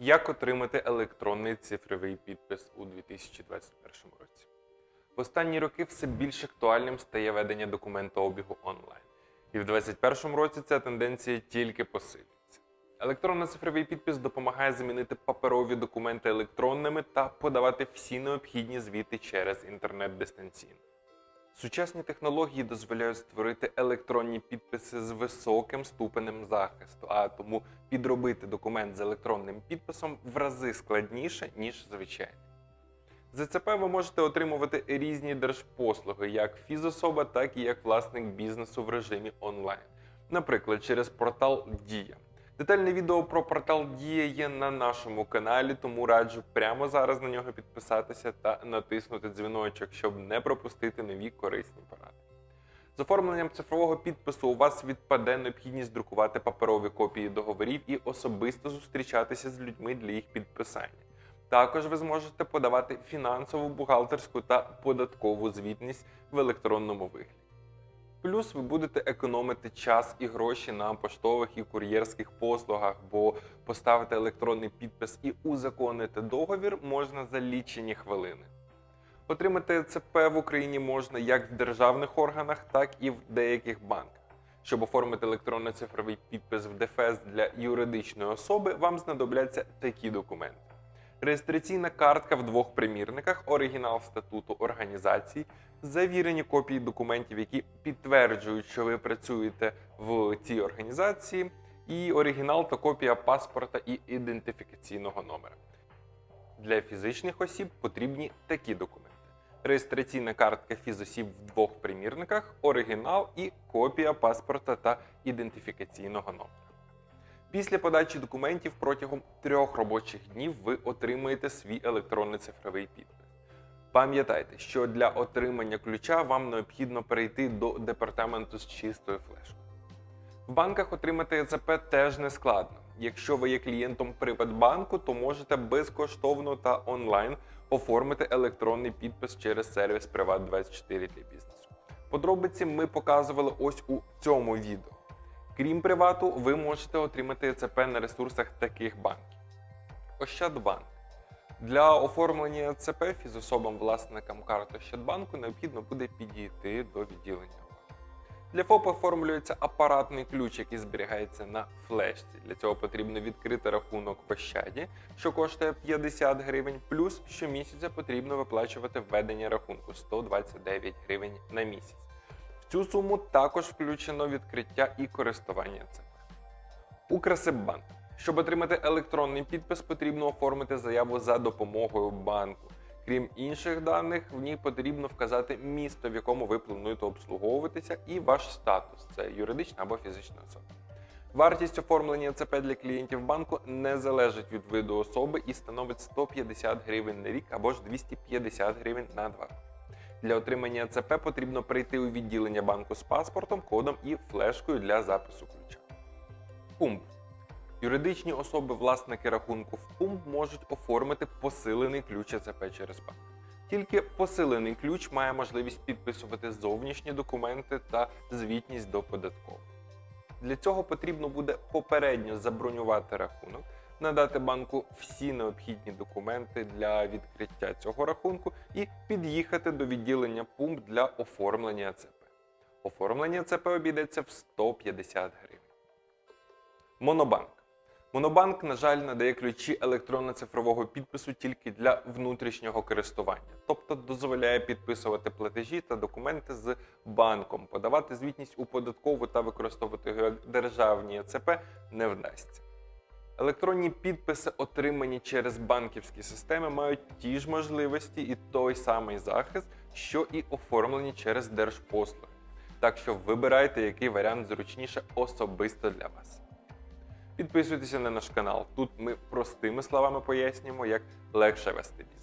Як отримати електронний цифровий підпис у 2021 році? В останні роки все більш актуальним стає ведення документообігу онлайн. І в 2021 році ця тенденція тільки посилюється. Електронно-цифровий підпис допомагає замінити паперові документи електронними та подавати всі необхідні звіти через інтернет дистанційно. Сучасні технології дозволяють створити електронні підписи з високим ступенем захисту, а тому підробити документ з електронним підписом в рази складніше, ніж звичайний. За ЦП ви можете отримувати різні держпослуги, як фізособа, так і як власник бізнесу в режимі онлайн. Наприклад, через портал Дія. Детальне відео про портал Дія є на нашому каналі, тому раджу прямо зараз на нього підписатися та натиснути дзвіночок, щоб не пропустити нові корисні поради. З оформленням цифрового підпису у вас відпаде необхідність друкувати паперові копії договорів і особисто зустрічатися з людьми для їх підписання. Також ви зможете подавати фінансову, бухгалтерську та податкову звітність в електронному вигляді. Плюс ви будете економити час і гроші на поштових і кур'єрських послугах, бо поставити електронний підпис і узаконити договір можна за лічені хвилини. Отримати ЦП в Україні можна як в державних органах, так і в деяких банках. Щоб оформити електронно-цифровий підпис в ДФС для юридичної особи, вам знадобляться такі документи: реєстраційна картка в двох примірниках, оригінал статуту організації, завірені копії документів, які підтверджують, що ви працюєте в цій організації, і оригінал та копія паспорта і ідентифікаційного номера. Для фізичних осіб потрібні такі документи: реєстраційна картка фізосіб в двох примірниках, оригінал і копія паспорта та ідентифікаційного номера. Після подачі документів протягом трьох робочих днів ви отримаєте свій електронний цифровий підпис. Пам'ятайте, що для отримання ключа вам необхідно перейти до департаменту з чистою флешкою. В банках отримати ЕЦП теж не складно. Якщо ви є клієнтом Приватбанку, то можете безкоштовно та онлайн оформити електронний підпис через сервіс Приват24 для бізнесу. Подробиці ми показували ось у цьому відео. Крім привату, ви можете отримати ЕЦП на ресурсах таких банків: Ощадбанк. Для оформлення ЦП фізособам-власникам карти Ощадбанку необхідно буде підійти до відділення. Для ФОП оформлюється апаратний ключ, який зберігається на флешці. Для цього потрібно відкрити рахунок в Ощаді, що коштує 50 гривень, плюс щомісяця потрібно виплачувати введення рахунку 129 гривень на місяць. Цю суму також включено відкриття і користування ЦП. Укрсиббанк. Щоб отримати електронний підпис, потрібно оформити заяву за допомогою банку. Крім інших даних, в ній потрібно вказати місто, в якому ви плануєте обслуговуватися, і ваш статус це юридична або фізична особа. Вартість оформлення ЦП для клієнтів банку не залежить від виду особи і становить 150 гривень на рік або ж 250 гривень на два. Для отримання ЦП потрібно прийти у відділення банку з паспортом, кодом і флешкою для запису ключа. Пумп. Юридичні особи-власники рахунку в ПУМ можуть оформити посилений ключ ЕЦП через банк. Тільки посилений ключ має можливість підписувати зовнішні документи та звітність до податкової. Для цього потрібно буде попередньо забронювати рахунок, надати банку всі необхідні документи для відкриття цього рахунку і під'їхати до відділення ПУМ для оформлення ЦП. Оформлення ЦП обійдеться в 150 гривень. Монобанк. Монобанк, на жаль, надає ключі електронно-цифрового підпису тільки для внутрішнього користування, тобто дозволяє підписувати платежі та документи з банком, подавати звітність у податкову та використовувати державні ЕЦП не вдасться. Електронні підписи, отримані через банківські системи, мають ті ж можливості і той самий захист, що і оформлені через держпослуги. Так що вибирайте, який варіант зручніше особисто для вас. Підписуйтеся на наш канал. Тут ми простими словами пояснюємо, як легше вести бізнес.